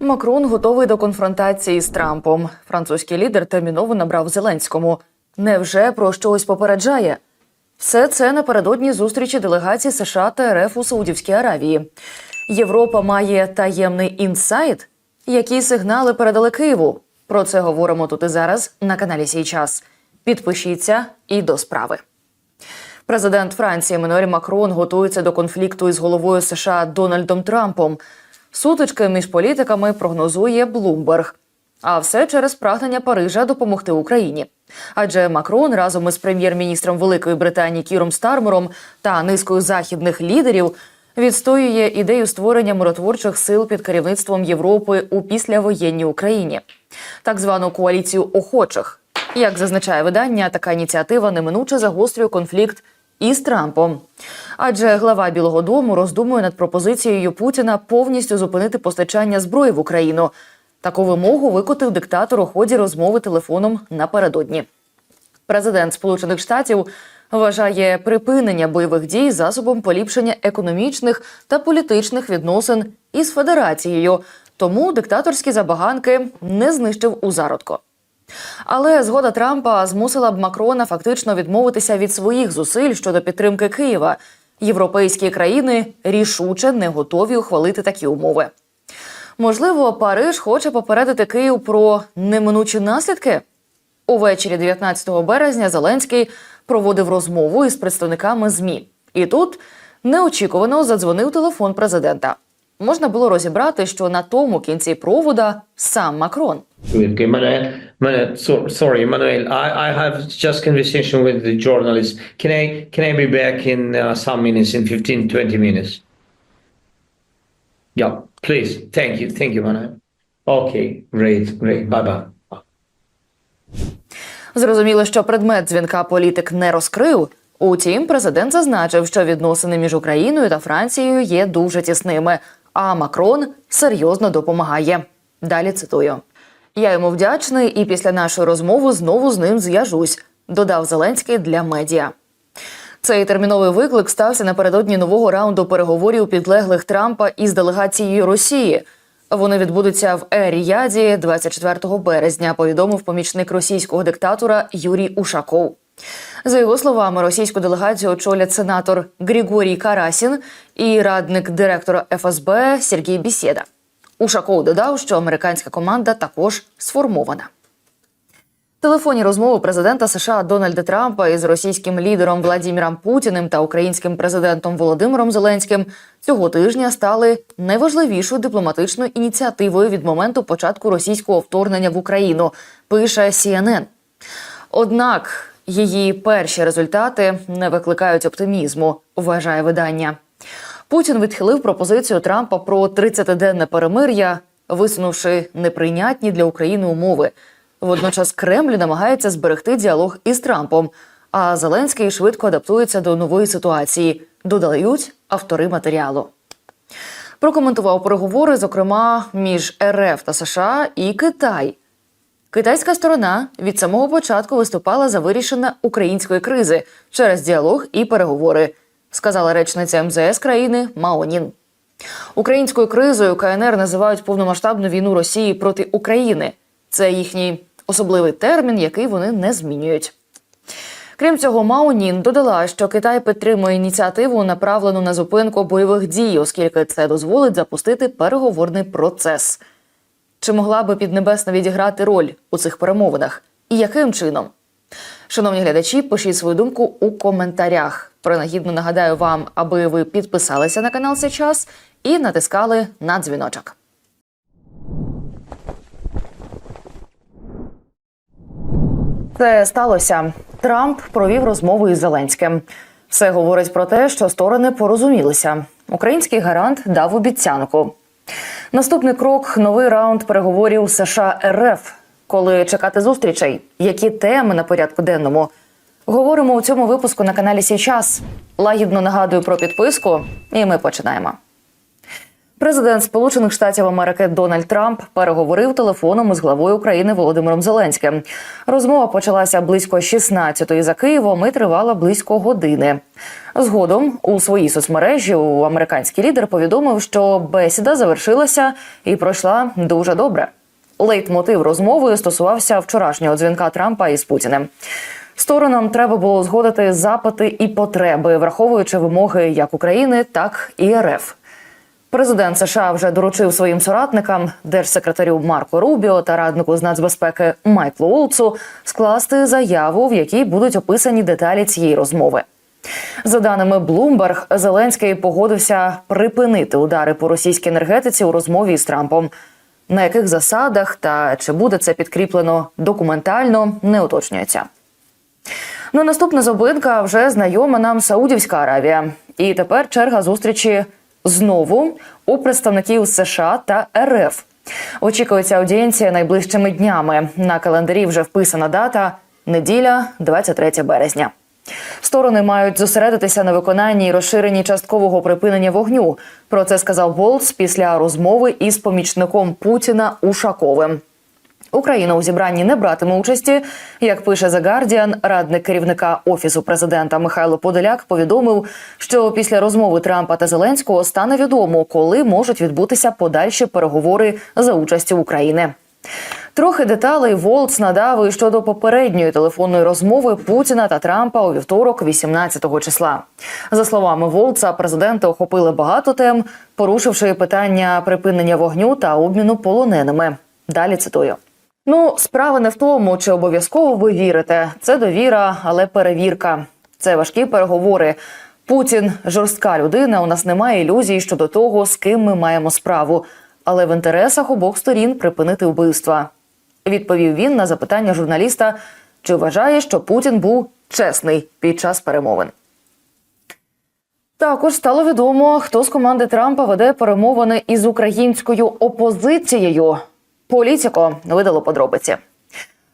Макрон готовий до конфронтації з Трампом. Французький лідер терміново набрав Зеленському. Невже про щось попереджає? Все це напередодні зустрічі делегацій США та РФ у Саудівській Аравії. Європа має таємний інсайт. Які сигнали передали Києву? Про це говоримо тут і зараз на каналі Сій час. Підпишіться і до справи. Президент Франції Еммануель Макрон готується до конфлікту із головою США Дональдом Трампом. Сутички між політиками прогнозує Блумберг. А все через прагнення Парижа допомогти Україні. Адже Макрон разом із прем'єр-міністром Великої Британії Кіром Стармером та низкою західних лідерів відстоює ідею створення миротворчих сил під керівництвом Європи у післявоєнній Україні, так звану коаліцію охочих. Як зазначає видання, така ініціатива неминуче загострює конфлікт із Трампом. Адже глава Білого Дому роздумує над пропозицією Путіна повністю зупинити постачання зброї в Україну. Таку вимогу викотив диктатор у ході розмови телефоном напередодні. Президент Сполучених Штатів вважає припинення бойових дій засобом поліпшення економічних та політичних відносин із Федерацією. Тому диктаторські забаганки не знищив у зародко. Але згода Трампа змусила б Макрона фактично відмовитися від своїх зусиль щодо підтримки Києва. Європейські країни рішуче не готові ухвалити такі умови. Можливо, Париж хоче попередити Київ про неминучі наслідки. Увечері 19 березня Зеленський проводив розмову із представниками ЗМІ. І тут неочікувано задзвонив телефон президента. Можна було розібрати, що на тому кінці провода сам Макрон. Okay, Manuel, Manuel, so, sorry, Manuel. I, I have just conversation with the journalist. Can I can I be back in uh, some minutes, in 15, 20 minutes? Yeah, please. Thank you, thank you, Manuel. Okay, great, great. Bye bye. Зрозуміло, що предмет дзвінка політик не розкрив. Утім, президент зазначив, що відносини між Україною та Францією є дуже тісними, а Макрон серйозно допомагає. Далі цитую: я йому вдячний, і після нашої розмови знову з ним зв'яжусь, додав Зеленський для медіа. Цей терміновий виклик стався напередодні нового раунду переговорів підлеглих Трампа із делегацією Росії. Вони відбудуться в Ер-Ріяді 24 березня. Повідомив помічник російського диктатора Юрій Ушаков. За його словами, російську делегацію очолять сенатор Григорій Карасін і радник директора ФСБ Сергій Бісєда. Ушаков додав, що американська команда також сформована. Телефонні розмови президента США Дональда Трампа із російським лідером Владіміром Путіним та українським президентом Володимиром Зеленським цього тижня стали найважливішою дипломатичною ініціативою від моменту початку російського вторгнення в Україну. Пише CNN. Однак її перші результати не викликають оптимізму, вважає видання. Путін відхилив пропозицію Трампа про 30-денне перемир'я, висунувши неприйнятні для України умови. Водночас Кремль намагається зберегти діалог із Трампом, а Зеленський швидко адаптується до нової ситуації, додають автори матеріалу. Прокоментував переговори, зокрема між РФ та США і Китай. Китайська сторона від самого початку виступала за вирішення української кризи через діалог і переговори, сказала речниця МЗС країни Маонін. Українською кризою КНР називають повномасштабну війну Росії проти України. Це їхній особливий термін, який вони не змінюють. Крім цього, Маонін додала, що Китай підтримує ініціативу, направлену на зупинку бойових дій, оскільки це дозволить запустити переговорний процес. Чи могла би Піднебесна відіграти роль у цих перемовинах? І яким чином? Шановні глядачі, пишіть свою думку у коментарях. Принагідно нагадаю вам, аби ви підписалися на канал сейчас і натискали на дзвіночок. Це сталося. Трамп провів розмову із Зеленським. Все говорить про те, що сторони порозумілися. Український гарант дав обіцянку. Наступний крок новий раунд переговорів США РФ. Коли чекати зустрічей, які теми на порядку денному. Говоримо у цьому випуску на каналі Січас. Лагідно нагадую про підписку, і ми починаємо. Президент Сполучених Штатів Америки Дональд Трамп переговорив телефоном із главою України Володимиром Зеленським. Розмова почалася близько 16-ї за Києвом і тривала близько години. Згодом у своїй соцмережі американський лідер повідомив, що бесіда завершилася і пройшла дуже добре. Лейтмотив розмови стосувався вчорашнього дзвінка Трампа із Путіним. Сторонам треба було згодити запити і потреби, враховуючи вимоги як України, так і РФ. Президент США вже доручив своїм соратникам, держсекретарю Марко Рубіо та раднику з нацбезпеки Майклу Олцу скласти заяву, в якій будуть описані деталі цієї розмови. За даними Bloomberg, Зеленський погодився припинити удари по російській енергетиці у розмові з Трампом. На яких засадах та чи буде це підкріплено документально, не уточнюється. Ну, наступна зупинка вже знайома нам Саудівська Аравія. І тепер черга зустрічі знову у представників США та РФ. Очікується аудієнція найближчими днями. На календарі вже вписана дата неділя, 23 березня. Сторони мають зосередитися на виконанні і розширенні часткового припинення вогню. Про це сказав Болтс після розмови із помічником Путіна Ушаковим. Україна у зібранні не братиме участі. Як пише The Guardian, радник керівника офісу президента Михайло Подоляк повідомив, що після розмови Трампа та Зеленського стане відомо, коли можуть відбутися подальші переговори за участю України. Трохи деталей Волц надав і щодо попередньої телефонної розмови Путіна та Трампа у вівторок, 18 числа. За словами Волца, президенти охопили багато тем, порушивши питання припинення вогню та обміну полоненими. Далі цитую. Ну, справа не в тому, чи обов'язково ви вірите. Це довіра, але перевірка. Це важкі переговори. Путін жорстка людина. У нас немає ілюзій щодо того, з ким ми маємо справу. Але в інтересах обох сторін припинити вбивства. Відповів він на запитання журналіста, чи вважає, що Путін був чесний під час перемовин. Також стало відомо, хто з команди Трампа веде перемовини із українською опозицією. Політіко видало подробиці.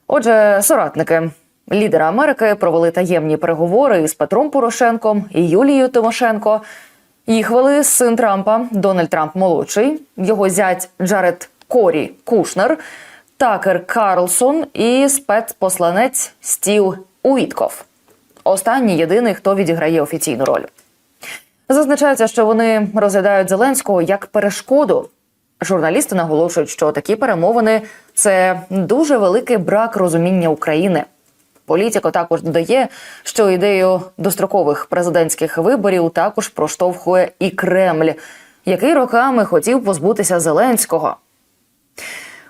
Отже, соратники лідера Америки провели таємні переговори із Петром Порошенком і Юлією Тимошенко. Їх вели син Трампа Дональд Трамп молодший, його зять Джаред Корі Кушнер, Такер Карлсон і спецпосланець Стів Уітков. Останній єдиний, хто відіграє офіційну роль. Зазначається, що вони розглядають Зеленського як перешкоду. Журналісти наголошують, що такі перемовини це дуже великий брак розуміння України. Політико також додає, що ідею дострокових президентських виборів також проштовхує і Кремль, який роками хотів позбутися Зеленського.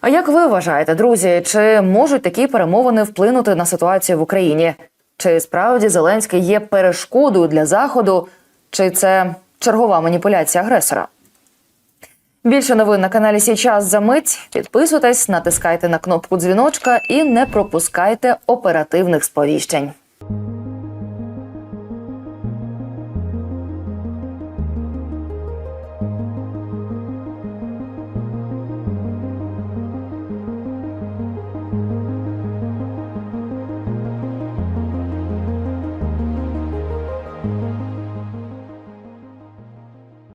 А як ви вважаєте, друзі, чи можуть такі перемовини вплинути на ситуацію в Україні? Чи справді Зеленський є перешкодою для Заходу, чи це чергова маніпуляція агресора? Більше новин на каналі Січас за мить. Підписуйтесь, натискайте на кнопку дзвіночка і не пропускайте оперативних сповіщень.